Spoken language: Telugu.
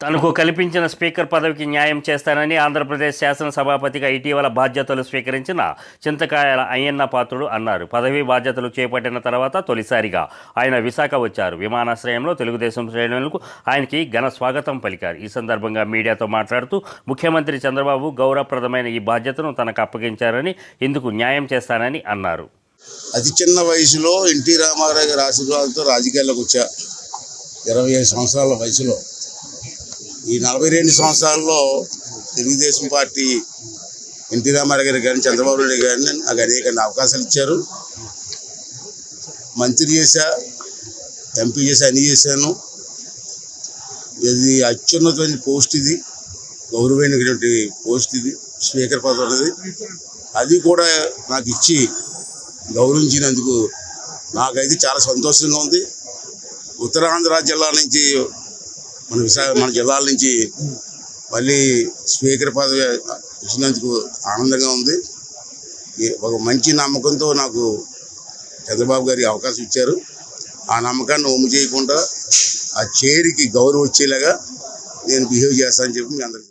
తనకు కల్పించిన స్పీకర్ పదవికి న్యాయం చేస్తానని ఆంధ్రప్రదేశ్ శాసనసభాపతిగా ఇటీవల బాధ్యతలు స్వీకరించిన చింతకాయల అయ్యన్న పాత్రుడు అన్నారు. పదవి బాధ్యతలు చేపట్టిన తర్వాత తొలిసారిగా ఆయన విశాఖ వచ్చారు. విమానాశ్రయంలో తెలుగుదేశం శ్రేణులకు ఆయనకి ఘన స్వాగతం పలికారు. ఈ సందర్భంగా మీడియాతో మాట్లాడుతూ ముఖ్యమంత్రి చంద్రబాబు గౌరవప్రదమైన ఈ బాధ్యతను తనకు అప్పగించారని ఇందుకు న్యాయం చేస్తానని అన్నారు. అతి చిన్న వయసులో ఎన్టీ రామారావు గారి ఆశీర్వాదంతో రాజకీయాల్లోకి వచ్చా. ఇరవై ఐదు సంవత్సరాల వయసులో. ఈ నలభై రెండు సంవత్సరాల్లో తెలుగుదేశం పార్టీ ఎన్టీ రామారావు గారు కానీ చంద్రబాబు నాయుడు గారిని నాకు అనేక అవకాశాలు ఇచ్చారు. మంత్రి చేశా ఎంపీ చేశా అన్ని చేశాను. ఇది అత్యున్నతమైన పోస్ట్ ఇది గౌరవమైనటువంటి పోస్ట్ ఇది స్పీకర్ పదవి అనేది అది కూడా నాకు ఇచ్చి గౌరవించినందుకు నాకైతే చాలా సంతోషంగా ఉంది. ఉత్తరాంధ్ర జిల్లా నుంచి మన విశాఖ మన జిల్లాల నుంచి మళ్ళీ స్పీకర్ పదవి ఇచ్చినందుకు ఆనందంగా ఉంది. ఈ ఒక మంచి నమ్మకంతో నాకు చంద్రబాబు గారి అవకాశం ఇచ్చారు. ఆ నమ్మకాన్ని ఒమ్ము చేయకుండా ఆ చేరికి గౌరవం వచ్చేలాగా నేను బిహేవ్ చేస్తానని చెప్పి మీ అందరికీ